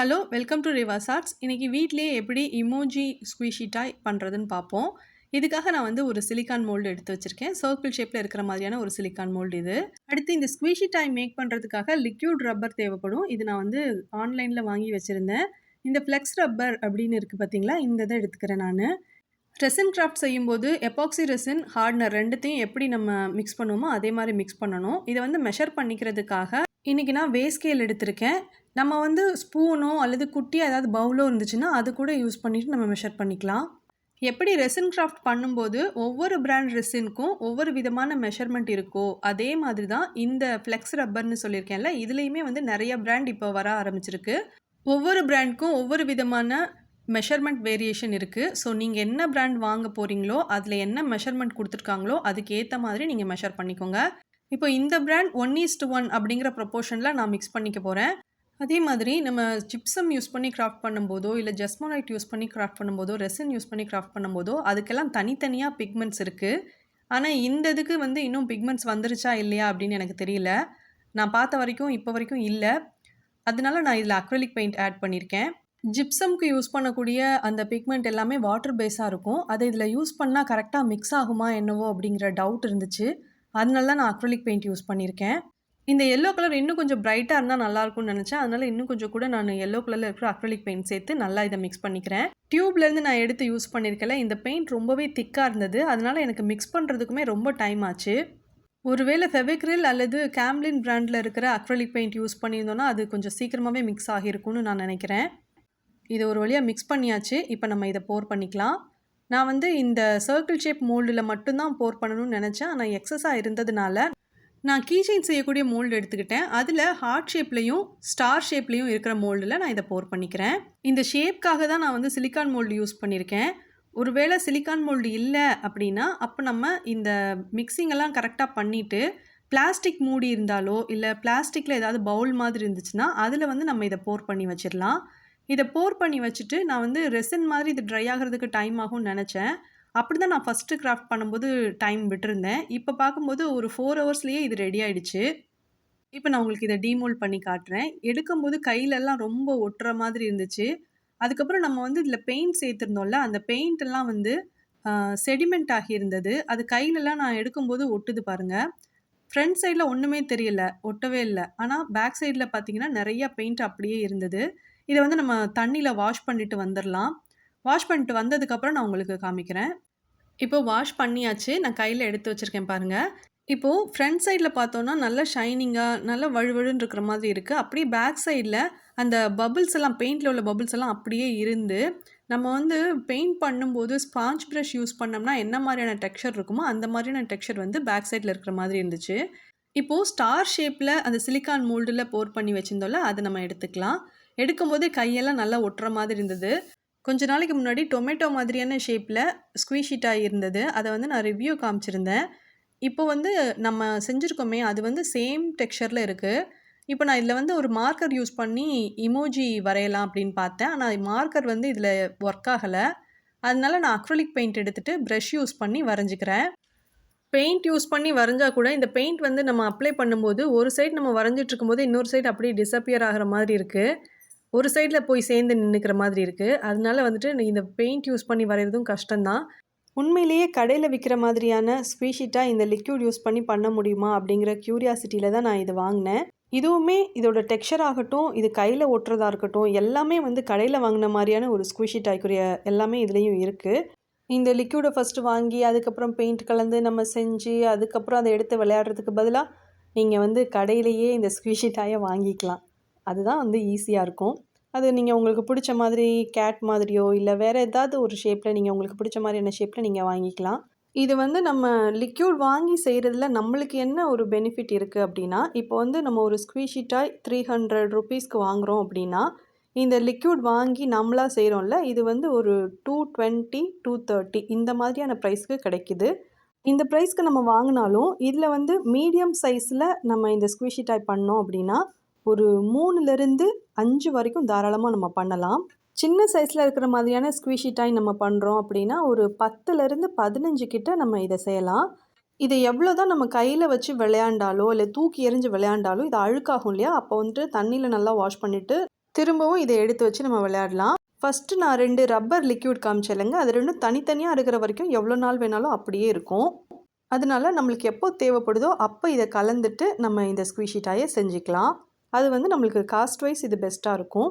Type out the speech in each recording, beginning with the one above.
Hello welcome to Rivers Arts இன்றைக்கி வீட்டிலேயே எப்படி இமோஜி ஸ்குவிஷி டாய் பண்ணுறதுன்னு பார்ப்போம். இதுக்காக நான் வந்து ஒரு சிலிக்கான் மோல்டு எடுத்து வச்சுருக்கேன். சர்க்கிள் ஷேப்பில் இருக்கிற மாதிரியான ஒரு சிலிக்கான் மோல்டு இது. அடுத்து இந்த ஸ்குவிஷி டாய் மேக் பண்ணுறதுக்காக லிக்யூட் ரப்பர் தேவைப்படும். இது நான் வந்து ஆன்லைனில் வாங்கி வச்சுருந்தேன். இந்த ஃப்ளெக்ஸ் ரப்பர் அப்படின்னு இருக்குது பார்த்தீங்களா இந்த இதை எடுத்துக்கிறேன் நான். ரெசின் கிராஃப்ட் செய்யும்போது எபாக்சி ரெசின் ஹார்ட்னர் ரெண்டுத்தையும் எப்படி நம்ம மிக்ஸ் பண்ணுவோமோ அதே மாதிரி மிக்ஸ் பண்ணணும். இதை வந்து மெஷர் பண்ணிக்கிறதுக்காக இன்றைக்கி நான் வேஸ்கேல் எடுத்திருக்கேன். நம்ம வந்து ஸ்பூனோ அல்லது குட்டியோ ஏதாவது பவுலோ இருந்துச்சுன்னா அது கூட யூஸ் பண்ணிவிட்டு நம்ம மெஷர் பண்ணிக்கலாம். எப்படி ரெசின் கிராஃப்ட் பண்ணும்போது ஒவ்வொரு பிராண்ட் ரெசினுக்கும் ஒவ்வொரு விதமான மெஷர்மெண்ட் இருக்கோ அதே மாதிரி தான் இந்த ஃப்ளெக்ஸ் ரப்பர்னு சொல்லியிருக்கேன்ல இதுலேயுமே வந்து நிறைய பிராண்ட் இப்போ வர ஆரம்பிச்சிருக்கு. ஒவ்வொரு பிராண்ட்க்கும் ஒவ்வொரு விதமான மெஷர்மெண்ட் வேரியேஷன் இருக்குது ஸோ நீங்கள் என்ன பிராண்ட் வாங்க போகிறீங்களோ அதில் என்ன மெஷர்மெண்ட் கொடுத்துருக்காங்களோ அதுக்கு ஏற்ற மாதிரி நீங்கள் மெஷர் பண்ணிக்கோங்க. இப்போ இந்த பிராண்ட் ஒன் ஈஸ்ட் ஒன் அப்படிங்கிற ப்ரொப்போர்ஷனில் நான் மிக்ஸ் பண்ணிக்க போகிறேன் அதே மாதிரி நம்ம ஜிப்சம் யூஸ் பண்ணி கிராஃப்ட் பண்ணும்போதோ இல்லை ஜஸ்மோனைட் யூஸ் பண்ணி கிராஃப்ட் பண்ணும்போதோ ரெசன் யூஸ் பண்ணி கிராஃப்ட் பண்ணும்போதோ அதுக்கெல்லாம் தனித்தனியாக பிக்மெண்ட்ஸ் இருக்குது ஆனால் இந்த இதுக்கு வந்து இன்னும் பிக்மெண்ட்ஸ் வந்துருச்சா இல்லையா அப்படின்னு எனக்கு தெரியல. நான் பார்த்த வரைக்கும் இப்போ வரைக்கும் இல்லை. அதனால நான் இதில் அக்ரலிக் பெயிண்ட் ஆட் பண்ணியிருக்கேன் ஜிப்சம்க்கு யூஸ் பண்ணக்கூடிய அந்த பிக்மெண்ட் எல்லாமே வாட்டர் பேஸாக இருக்கும். அதை இதில் யூஸ் பண்ணால் கரெக்டாக மிக்ஸ் ஆகுமா என்னவோ அப்படிங்கிற டவுட் இருந்துச்சு. அதனால தான் நான் அக்ரலிக் பெயிண்ட் யூஸ் பண்ணியிருக்கேன் இந்த எல்லோ கலர் இன்னும் கொஞ்சம் பிரைட்டாக இருந்தால் நல்லாயிருக்கும்னு நினச்சேன். அதனால் இன்னும் கொஞ்சம் கூட நான் எல்லோ கலரில் இருக்கிற அக்ரலிக் பெயிண்ட் சேர்த்து நல்லா இதை மிக்ஸ் பண்ணிக்கிறேன். டியூப்லேருந்து நான் எடுத்து யூஸ் பண்ணியிருக்கல இந்த பெயிண்ட் ரொம்பவே திக்காக இருந்தது. அதனால் எனக்கு மிக்ஸ் பண்ணுறதுக்குமே ரொம்ப டைம் ஆச்சு. ஒருவேளை ஃபெவிக்ரில் அல்லது கேம்லின் பிராண்டில் இருக்கிற அக்ரலிக் பெயிண்ட் யூஸ் பண்ணியிருந்தோன்னா அது கொஞ்சம் சீக்கிரமாகவே மிக்ஸ் ஆகியிருக்கும்னு நான் நினைக்கிறேன். இதை ஒரு வழியாக மிக்ஸ் பண்ணியாச்சு. இப்போ நம்ம இதை போர் பண்ணிக்கலாம். நான் வந்து இந்த சர்க்கிள் ஷேப் மோல்டில் மட்டும்தான் போர் பண்ணணும்னு நினச்சேன். ஆனால் எக்ஸஸாக இருந்ததுனால நான் கீச்சைன் செய்யக்கூடிய மோல்டு எடுத்துக்கிட்டேன். அதில் ஹார்ட் ஷேப்லேயும் ஸ்டார் ஷேப்லேயும் இருக்கிற மோல்டில் நான் இதை போர் பண்ணிக்கிறேன். இந்த ஷேப்க்காக தான் நான் வந்து சிலிக்கான் மோல்டு யூஸ் பண்ணியிருக்கேன். ஒருவேளை சிலிக்கான் மோல்டு இல்லை அப்படின்னா அப்போ நம்ம இந்த மிக்சிங்கெல்லாம் கரெக்டாக பண்ணிவிட்டு பிளாஸ்டிக் மூடி இருந்தாலோ இல்லை பிளாஸ்டிக்கில் ஏதாவது பவுல் மாதிரி இருந்துச்சுன்னா அதில் வந்து நம்ம இதை போர் பண்ணி வச்சிடலாம். இதை போர் பண்ணி வச்சுட்டு நான் வந்து ரெசன் மாதிரி இது ட்ரை ஆகிறதுக்கு டைம் ஆகும்னு நினச்சேன். அப்படி தான் நான் ஃபஸ்ட்டு கிராஃப்ட் பண்ணும்போது டைம் விட்டுருந்தேன். இப்போ பார்க்கும்போது ஒரு ஃபோர் ஹவர்ஸ்லேயே இது ரெடி ஆகிடுச்சு இப்போ நான் உங்களுக்கு இதை டீமோல்ட் பண்ணி காட்டுறேன். எடுக்கும்போது கையிலெல்லாம் ரொம்ப ஒட்டுற மாதிரி இருந்துச்சு. அதுக்கப்புறம் நம்ம வந்து இதில் பெயிண்ட் சேர்த்துருந்தோம்ல அந்த பெயிண்ட் எல்லாம் வந்து செடிமெண்ட் ஆகியிருந்தது அது கையிலலாம் நான் எடுக்கும்போது ஒட்டுது பாருங்கள் ஃப்ரண்ட் சைடில் ஒன்றுமே தெரியல ஒட்டவே இல்லை. ஆனால் பேக் சைடில் பார்த்தீங்கன்னா நிறையா பெயிண்ட் அப்படியே இருந்தது. இதை வந்து நம்ம தண்ணியில் வாஷ் பண்ணிட்டு வந்துடலாம் வாஷ் பண்ணிட்டு வந்ததுக்கப்புறம் நான் உங்களுக்கு காமிக்கிறேன். இப்போ வாஷ் பண்ணியாச்சு. நான் கையில் எடுத்து வச்சுருக்கேன் பாருங்கள் இப்போது ஃப்ரண்ட் சைடில் பார்த்தோன்னா நல்லா ஷைனிங்காக நல்லா வழுவழுன்னு இருக்கிற மாதிரி இருக்குது அப்படியே பேக் சைடில் அந்த பபுள்ஸ் எல்லாம் பெயிண்டில் உள்ள பபுள்ஸ் எல்லாம் அப்படியே இருந்து நம்ம வந்து பெயிண்ட் பண்ணும்போது ஸ்பாஞ்ச் ப்ரஷ் யூஸ் பண்ணோம்னா என்ன மாதிரியான டெக்ஸ்சர் இருக்குமோ அந்த மாதிரியான டெக்ஸ்சர் வந்து பேக் சைடில் இருக்கிற மாதிரி இருந்துச்சு. இப்போது ஸ்டார் ஷேப்பில் அந்த சிலிக்கான் மோல்டில் போர் பண்ணி வச்சுருந்தோம்ல அதை நம்ம எடுத்துக்கலாம். எடுக்கும்போது கையெல்லாம் நல்லா ஒட்டுற மாதிரி இருந்தது. கொஞ்ச நாளைக்கு முன்னாடி டொமேட்டோ மாதிரியான ஷேப்பில் ஸ்குவீஷீட்டாக இருந்தது. அதை வந்து நான் ரிவ்யூ காமிச்சிருந்தேன். இப்போ வந்து நம்ம செஞ்சுருக்கோமே அது வந்து சேம் டெக்ஸ்சரில் இருக்குது இப்போ நான் இதில் வந்து ஒரு மார்க்கர் யூஸ் பண்ணி இமோஜி வரையலாம் அப்படின்னு பார்த்தேன். ஆனால் மார்க்கர் வந்து இதில் ஒர்க் ஆகலை. அதனால நான் அக்ரலிக் பெயிண்ட் எடுத்துகிட்டு ப்ரஷ் யூஸ் பண்ணி வரைஞ்சிக்கிறேன். பெயிண்ட் யூஸ் பண்ணி வரைஞ்சால் கூட இந்த பெயிண்ட் வந்து நம்ம அப்ளை பண்ணும்போது ஒரு சைடு நம்ம வரைஞ்சிட்டு இருக்கும்போது இன்னொரு சைடு அப்படியே டிஸப்பியர் ஆகிற மாதிரி இருக்குது ஒரு சைடில் போய் சேர்ந்து நின்றுக்கிற மாதிரி இருக்குது அதனால வந்துட்டு இந்த பெயிண்ட் யூஸ் பண்ணி வரைகிறதும் கஷ்டம்தான். உண்மையிலேயே கடையில் விற்கிற மாதிரியான ஸ்வீஷீட்டாக இந்த லிக்யூட் யூஸ் பண்ணி பண்ண முடியுமா அப்படிங்கிற க்யூரியாசிட்டியில் தான் நான் இது வாங்கினேன். இதுவுமே இதோட டெக்ஸ்சர் ஆகட்டும் இது கையில் ஒட்டுறதா இருக்கட்டும் எல்லாமே வந்து கடையில் வாங்கின மாதிரியான ஒரு ஸ்குவிஷி டாய்க்குரிய எல்லாமே இதுலேயும் இருக்குது இந்த லிக்யூடை ஃபஸ்ட்டு வாங்கி அதுக்கப்புறம் பெயிண்ட் கலந்து நம்ம செஞ்சு அதுக்கப்புறம் அதை எடுத்து விளையாடுறதுக்கு பதிலாக நீங்கள் வந்து கடையிலேயே இந்த ஸ்குவிஷி டாயை வாங்கிக்கலாம். அதுதான் வந்து ஈஸியாக இருக்கும். அது நீங்கள் உங்களுக்கு பிடிச்ச மாதிரி கேட் மாதிரியோ இல்லை வேறு ஏதாவது ஒரு ஷேப்பில் நீங்கள் உங்களுக்கு பிடிச்ச மாதிரியான ஷேப்பில் நீங்கள் வாங்கிக்கலாம். இது வந்து நம்ம லிக்யூட் வாங்கி செய்கிறதுல நம்மளுக்கு என்ன ஒரு பெனிஃபிட் இருக்குது அப்படின்னா இப்போ வந்து நம்ம ஒரு ஸ்குவீஷீட்டாய் த்ரீ ஹண்ட்ரட் ருபீஸ்க்கு வாங்குகிறோம் அப்படின்னா இந்த லிக்யூட் வாங்கி நம்மளாக செய்கிறோம்ல இது வந்து ஒரு டூ டுவெண்ட்டி டூ தேர்ட்டி இந்த மாதிரியான ப்ரைஸ்க்கு கிடைக்கிது. இந்த ப்ரைஸ்க்கு நம்ம வாங்கினாலும் இதில் வந்து மீடியம் சைஸில் நம்ம இந்த ஸ்குவிஷி பண்ணோம் அப்படின்னா ஒரு மூணுலேருந்து அஞ்சு வரைக்கும் தாராளமாக நம்ம பண்ணலாம். சின்ன சைஸில் இருக்கிற மாதிரியான ஸ்குவிஷி டாய் நம்ம பண்ணுறோம் அப்படின்னா ஒரு பத்துலேருந்து பதினஞ்சு கிட்ட நம்ம இதை செய்யலாம். இதை எவ்வளோ தான் நம்ம கையில் வச்சு விளையாண்டாலோ இல்லை தூக்கி எறிஞ்சு விளையாண்டாலோ இது அழுக்காகும் இல்லையா? அப்போ வந்துட்டு தண்ணியில் நல்லா வாஷ் பண்ணிவிட்டு திரும்பவும் இதை எடுத்து வச்சு நம்ம விளையாடலாம். ஃபஸ்ட்டு நான் ரெண்டு ரப்பர் லிக்யூட் காமிச்சேலைங்க அது ரெண்டும் தனித்தனியாக இருக்கிற வரைக்கும் எவ்வளோ நாள் வேணாலும் அப்படியே இருக்கும். அதனால நம்மளுக்கு எப்போ தேவைப்படுதோ அப்போ இதை கலந்துட்டு நம்ம இந்த ஸ்குவீஷி டாயை செஞ்சுக்கலாம். அது வந்து நம்மளுக்கு காஸ்ட் வைஸ் இது பெஸ்ட்டாக இருக்கும்.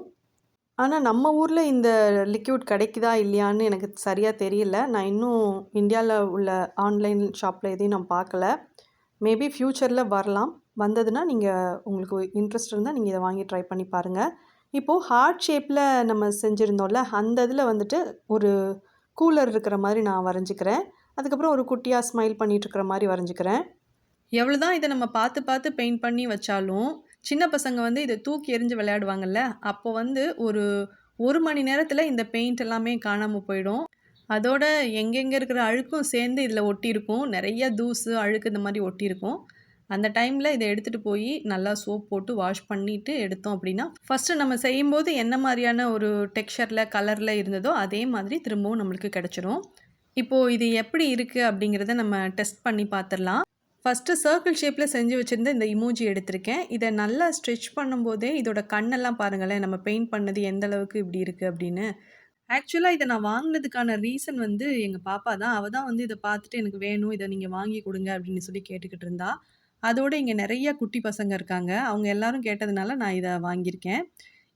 ஆனால் நம்ம ஊரில் இந்த லிக்யூட் கிடைக்குதா இல்லையான்னு எனக்கு சரியாக தெரியல. நான் இன்னும் இந்தியாவில் உள்ள ஆன்லைன் ஷாப்பில் எதையும் நான் பார்க்கல. மேபி ஃப்யூச்சரில் வரலாம். வந்ததுன்னா நீங்கள் உங்களுக்கு இன்ட்ரெஸ்ட் இருந்தால் நீங்கள் இதை வாங்கி ட்ரை பண்ணி பாருங்கள் இப்போது ஹார்ட் ஷேப்பில் நம்ம செஞ்சுருந்தோம்ல அந்த இதில் வந்துட்டு ஒரு கூலர் இருக்கிற மாதிரி நான் வரைஞ்சிக்கிறேன். அதுக்கப்புறம் ஒரு குட்டியாக ஸ்மைல் பண்ணிகிட்ருக்கிற மாதிரி வரைஞ்சிக்கிறேன். எவ்வளோ தான் இதை நம்ம பார்த்து பார்த்து பெயிண்ட் பண்ணி வச்சாலும் சின்ன பசங்க வந்து இதை தூக்கி எறிஞ்சு விளையாடுவாங்கல்ல அப்போ வந்து ஒரு ஒரு மணி நேரத்தில் இந்த பெயிண்ட் எல்லாமே காணாமல் போயிடும். அதோட எங்கெங்கே இருக்கிற அழுக்கும் சேர்ந்து இதில் ஒட்டியிருக்கும். நிறைய தூசு அழுக்கு இந்த மாதிரி ஒட்டியிருக்கும். அந்த டைமில் இதை எடுத்துகிட்டு போய் நல்லா சோப் போட்டு வாஷ் பண்ணிவிட்டு எடுத்தோம் அப்படின்னா ஃபஸ்ட்டு நம்ம செய்யும்போது என்ன மாதிரியான ஒரு டெக்ஸ்சரில் கலரில் இருந்ததோ அதே மாதிரி திரும்பவும் நம்மளுக்கு கிடச்சிரும். இப்போது இது எப்படி இருக்குது அப்படிங்கிறத நம்ம டெஸ்ட் பண்ணி பார்த்துடலாம். ஃபஸ்ட்டு சர்க்கிள் ஷேப்பில் செஞ்சு வச்சுருந்த இந்த இமோஜி எடுத்திருக்கேன். இதை நல்லா ஸ்ட்ரெச் பண்ணும்போதே இதோட கண்ணெல்லாம் பாருங்களேன் நம்ம பெயிண்ட் பண்ணது எந்த அளவுக்கு இப்படி இருக்குது அப்படின்னு. ஆக்சுவலாக இதை நான் வாங்கினதுக்கான ரீசன் வந்து எங்கள் பாப்பா தான். அவள் தான் வந்து இதை பார்த்துட்டு எனக்கு வேணும் இதை நீங்கள் வாங்கி கொடுங்க அப்படின்னு சொல்லி கேட்டுக்கிட்டு இருந்தா. அதோட இங்கே நிறைய குட்டி பசங்க இருக்காங்க. அவங்க எல்லாரும் கேட்டதுனால நான் இதை வாங்கியிருக்கேன்.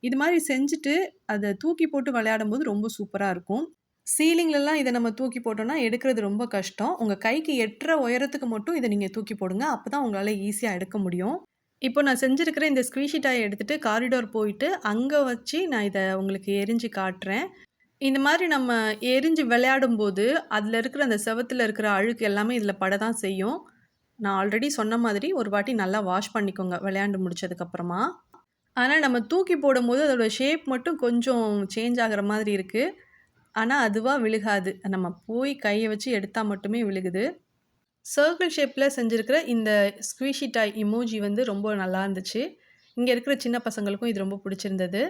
இது மாதிரி செஞ்சுட்டு அதை தூக்கி போட்டு விளையாடும் போது ரொம்ப சூப்பராக இருக்கும். சீலிங்லலாம் இதை நம்ம தூக்கி போட்டோம்னா எடுக்கிறது ரொம்ப கஷ்டம். உங்கள் கைக்கு எட்டுற உயரத்துக்கு மட்டும் இதை நீங்கள் தூக்கி போடுங்க. அப்போ தான் உங்களால் ஈஸியாக எடுக்க முடியும். இப்போ நான் செஞ்சுருக்கிற இந்த ஸ்குவீஷி டாயை எடுத்துகிட்டு காரிடோர் போயிட்டு அங்கே வச்சு நான் இதை உங்களுக்கு எரிஞ்சு காட்டுறேன். இந்த மாதிரி நம்ம எரிஞ்சு விளையாடும்போது அதில் இருக்கிற அந்த செவத்தில் இருக்கிற அழுக்கு எல்லாமே இதில் பட தான் செய்யும். நான் ஆல்ரெடி சொன்ன மாதிரி ஒரு வாட்டி நல்லா வாஷ் பண்ணிக்கோங்க விளையாண்டு முடிச்சதுக்கப்புறமா ஆனால் நம்ம தூக்கி போடும்போது அதோடய ஷேப் மட்டும் கொஞ்சம் சேஞ்ச் ஆகிற மாதிரி இருக்குது ஆனால் அதுவாக விழுகாது. நம்ம போய் கையை வச்சு எடுத்தால் மட்டுமே விழுகுது. சர்க்கிள் ஷேப்பில் செஞ்சுருக்கிற இந்த ஸ்குவீஷி டாய் இமோஜி வந்து ரொம்ப நல்லா இருந்துச்சு. இங்கே இருக்கிற சின்ன பசங்களுக்கும் இது ரொம்ப பிடிச்சிருந்தது.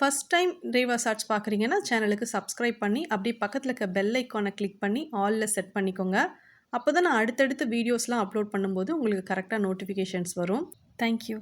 ஃபஸ்ட் டைம் ரேவா சார்ட்ஸ் பார்க்குறீங்கன்னா சேனலுக்கு சப்ஸ்கிரைப் பண்ணி அப்படியே பக்கத்தில் இருக்க பெல் ஐக்கானை கிளிக் பண்ணி ஆலில் செட் பண்ணிக்கோங்க. அப்போ தான் நான் அடுத்தடுத்து வீடியோஸ்லாம் அப்லோட் பண்ணும்போது உங்களுக்கு கரெக்டாக நோட்டிஃபிகேஷன்ஸ் வரும். தேங்க்யூ